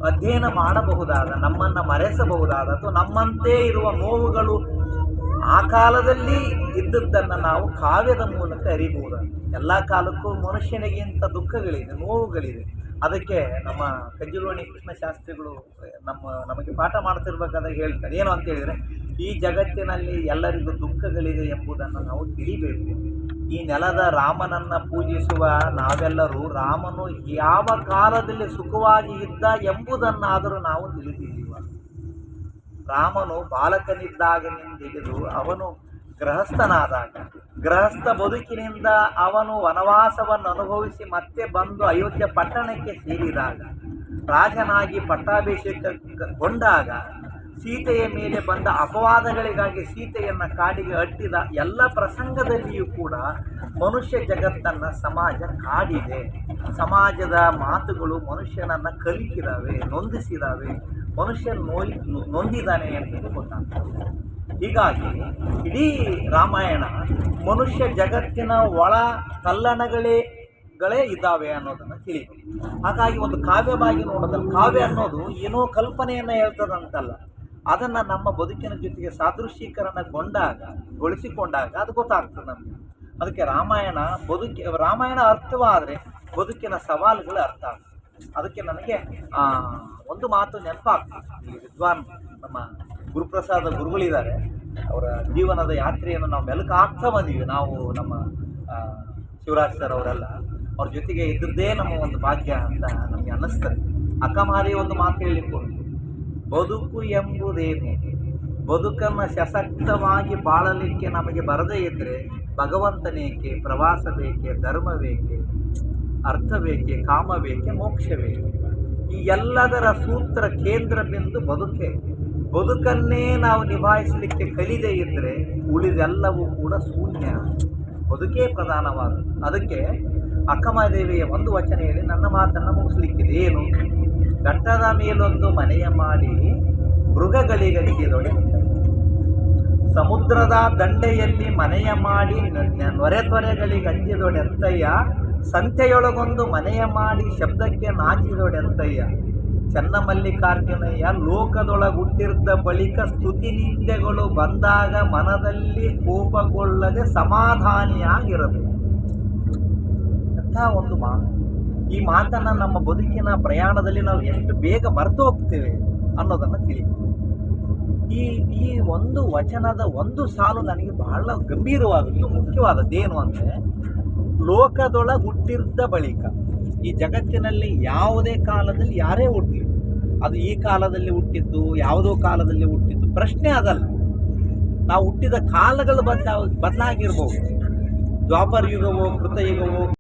ಅಧ್ಯಯನ ಮಾಡಬಹುದಾದ, ನಮ್ಮನ್ನು ಮರೆಸಬಹುದಾದ ಅಥವಾ ನಮ್ಮಂತೆ ಇರುವ ನೋವುಗಳು ಆ ಕಾಲದಲ್ಲಿ ಇದ್ದದ್ದನ್ನು ನಾವು ಕಾವ್ಯದ ಮೂಲಕ ಅರಿಬಹುದು ಎಲ್ಲ ಕಾಲಕ್ಕೂ ಮನುಷ್ಯನಿಗಿಂತ ದುಃಖಗಳಿದೆ, ನೋವುಗಳಿದೆ. ಅದಕ್ಕೆ ನಮ್ಮ ಕಂಜುಲೋಣಿ ಕೃಷ್ಣ ಶಾಸ್ತ್ರಿಗಳು ನಮ್ಮ, ನಮಗೆ ಪಾಠ ಮಾಡ್ತಿರ್ಬೇಕಾದ್ರೆ ಹೇಳ್ತಾರೆ. ಏನು ಅಂತ ಹೇಳಿದರೆ ಈ ಜಗತ್ತಿನಲ್ಲಿ ಎಲ್ಲರಿಗೂ ದುಃಖಗಳಿದೆ ಎಂಬುದನ್ನು ನಾವು ತಿಳಿಬೇಕು. ಈ ನೆಲದ ರಾಮನನ್ನು ಪೂಜಿಸುವ ನಾವೆಲ್ಲರೂ ರಾಮನು ಯಾವ ಕಾಲದಲ್ಲಿ ಸುಖವಾಗಿ ಇದ್ದ ಎಂಬುದನ್ನಾದರೂ ನಾವು ತಿಳಿದಿದ್ದೀವ. ರಾಮನು ಬಾಲಕನಿದ್ದಾಗನಿಂದಿಡಿದು ಅವನು ಗೃಹಸ್ಥನಾದಾಗ, ಗೃಹಸ್ಥ ಬದುಕಿನಿಂದ ಅವನು ವನವಾಸವನ್ನು ಅನುಭವಿಸಿ ಮತ್ತೆ ಬಂದು ಅಯೋಧ್ಯೆ ಪಟ್ಟಣಕ್ಕೆ ಸೇರಿದಾಗ, ರಾಜನಾಗಿ ಪಟ್ಟಾಭಿಷೇಕಗೊಂಡಾಗ ಸೀತೆಯ ಮೇಲೆ ಬಂದ ಅಪವಾದಗಳಿಗಾಗಿ ಸೀತೆಯನ್ನು ಕಾಡಿಗೆ ಅಟ್ಟಿದ ಎಲ್ಲ ಪ್ರಸಂಗದಲ್ಲಿಯೂ ಕೂಡ ಮನುಷ್ಯ ಜಗತ್ತನ್ನು ಸಮಾಜ ಕಾಡಿದೆ. ಸಮಾಜದ ಮಾತುಗಳು ಮನುಷ್ಯನನ್ನು ಕಲಿಕಿದಾವೆ, ನೊಂದಿಸಿದಾವೆ. ಮನುಷ್ಯ ನೋಯ್ ನೊಂದಿದ್ದಾನೆ ಎಂಬುದು ಗೊತ್ತಾಗ್ತದೆ. ಹೀಗಾಗಿ ಇಡೀ ರಾಮಾಯಣ ಮನುಷ್ಯ ಜಗತ್ತಿನ ಒಳ ತಲ್ಲಣಗಳೇ ಗಳೇ ಇದ್ದಾವೆ ಅನ್ನೋದನ್ನು ತಿಳಿಬೇಕು. ಹಾಗಾಗಿ ಒಂದು ಕಾವ್ಯವಾಗಿ ನೋಡೋದಲ್ಲ, ಕಾವ್ಯ ಅನ್ನೋದು ಏನೋ ಕಲ್ಪನೆಯನ್ನು ಹೇಳ್ತದಂತಲ್ಲ. ಅದನ್ನು ನಮ್ಮ ಬದುಕಿನ ಜೊತೆಗೆ ಸಾದೃಶ್ಯೀಕರಣಗೊಂಡಾಗ, ಗೊಳಿಸಿಕೊಂಡಾಗ ಅದು ಗೊತ್ತಾಗ್ತದೆ ನಮಗೆ. ಅದಕ್ಕೆ ರಾಮಾಯಣ ಬದುಕಿ, ರಾಮಾಯಣ ಅರ್ಥವಾದರೆ ಬದುಕಿನ ಸವಾಲುಗಳು ಅರ್ಥ ಆಗ್ತದೆ. ಅದಕ್ಕೆ ನನಗೆ ಒಂದು ಮಾತು ನೆನಪಾಗ್ತದೆ. ಈ ವಿದ್ವಾನ್ ನಮ್ಮ ಗುರುಪ್ರಸಾದ ಗುರುಗಳಿದ್ದಾರೆ. ಅವರ ಜೀವನದ ಯಾತ್ರೆಯನ್ನು ನಾವು ಮೆಲುಕು ಹಾಕ್ತಾ ಬಂದೀವಿ. ನಾವು ನಮ್ಮ ಶಿವರಾಜ್ ಸರ್ ಅವರೆಲ್ಲ. ಅವ್ರ ಜೊತೆಗೆ ಇದ್ದದ್ದೇ ನಮ್ಮ ಒಂದು ಭಾಗ್ಯ ಅಂತ ನಮಗೆ ಅನ್ನಿಸ್ತದೆ. ಅಕ್ಕಮಾರಿ ಒಂದು ಮಾತು ಹೇಳಿಕೊಂಡು ಬದುಕು ಎಂಬುದೇನು ಬದುಕನ್ನು ಸಶಕ್ತವಾಗಿ ಬಾಳಲಿಕ್ಕೆ ನಮಗೆ ಬರದೇ ಇದ್ದರೆ ಭಗವಂತನೇಕೆ, ಪ್ರವಾಸ ಬೇಕೆ, ಧರ್ಮ ಬೇಕೆ, ಅರ್ಥ ಬೇಕೆ, ಕಾಮ ಬೇಕೆ, ಮೋಕ್ಷ ಬೇಕೆ? ಈ ಎಲ್ಲದರ ಸೂತ್ರ ಕೇಂದ್ರ ಬಿಂದು ಬದುಕೆ. ಬದುಕನ್ನೇ ನಾವು ನಿಭಾಯಿಸಲಿಕ್ಕೆ ಕಲಿದೇ ಇದ್ದರೆ ಉಳಿದೆಲ್ಲವೂ ಕೂಡ ಶೂನ್ಯ. ಬದುಕೇ ಪ್ರಧಾನವಾದ ಅದಕ್ಕೆ ಅಕ್ಕಮಹಾದೇವಿಯ ಒಂದು ವಚನ ಹೇಳಿ ನನ್ನ ಮಾತನ್ನು ಮುಗಿಸ್ಲಿಕ್ಕಿದೆ. ಏನು? ಘಟ್ಟದ ಮೇಲೊಂದು ಮನೆಯ ಮಾಡಿ ಮೃಗಗಳಿಗಂಟಿದೊಡೆ ಸಮುದ್ರದ ದಂಡೆಯಲ್ಲಿ ಮನೆಯ ಮಾಡಿ ನೊರೆ ಅಂತಯ್ಯ, ಸಂತೆಯೊಳಗೊಂದು ಮನೆಯ ಮಾಡಿ ಶಬ್ದಕ್ಕೆ ನಾಚಿದೊಡೆಂತಯ್ಯ ಚನ್ನಮಲ್ಲಿಕಾರ್ಜುನಯ್ಯ ಲೋಕದೊಳಗುಟ್ಟಿರ್ದ ಬಳಿಕ ಸ್ತುತಿ ನಿಂದೆಗಳು ಬಂದಾಗ ಮನದಲ್ಲಿ ಕೋಪಗೊಳ್ಳದೆ ಸಮಾಧಾನಿಯಾಗಿರಬೇಕು. ಎಂಥ ಒಂದು ಮಾತು ಈ ಮಾತನ್ನು ನಮ್ಮ ಬದುಕಿನ ಪ್ರಯಾಣದಲ್ಲಿ ನಾವು ಎಷ್ಟು ಬೇಗ ಮರೆತು ಹೋಗ್ತೇವೆ ಅನ್ನೋದನ್ನು ತಿಳಿ ಈ ಈ ಒಂದು ವಚನದ ಒಂದು ಸಾಲು ನನಗೆ ಬಹಳ ಗಂಭೀರವಾದದ್ದು ಮುಖ್ಯವಾದದ್ದು ಏನು ಅಂದರೆ, ಲೋಕದೊಳಗೆ ಹುಟ್ಟಿದ್ದ ಬಳಿಕ, ಈ ಜಗತ್ತಿನಲ್ಲಿ ಯಾವುದೇ ಕಾಲದಲ್ಲಿ ಯಾರೇ ಹುಟ್ಟಲಿ ಅದು ಈ ಕಾಲದಲ್ಲಿ ಹುಟ್ಟಿದ್ದು, ಯಾವುದೋ ಕಾಲದಲ್ಲಿ ಹುಟ್ಟಿದ್ದು, ಪ್ರಶ್ನೆ ಅದಲ್ಲ. ನಾವು ಹುಟ್ಟಿದ ಕಾಲಗಳು ಬದಲಾ ಬದಲಾಗಿರ್ಬೋದು. ದ್ವಾಪರ ಯುಗವೋ ಕೃತಯುಗವೋ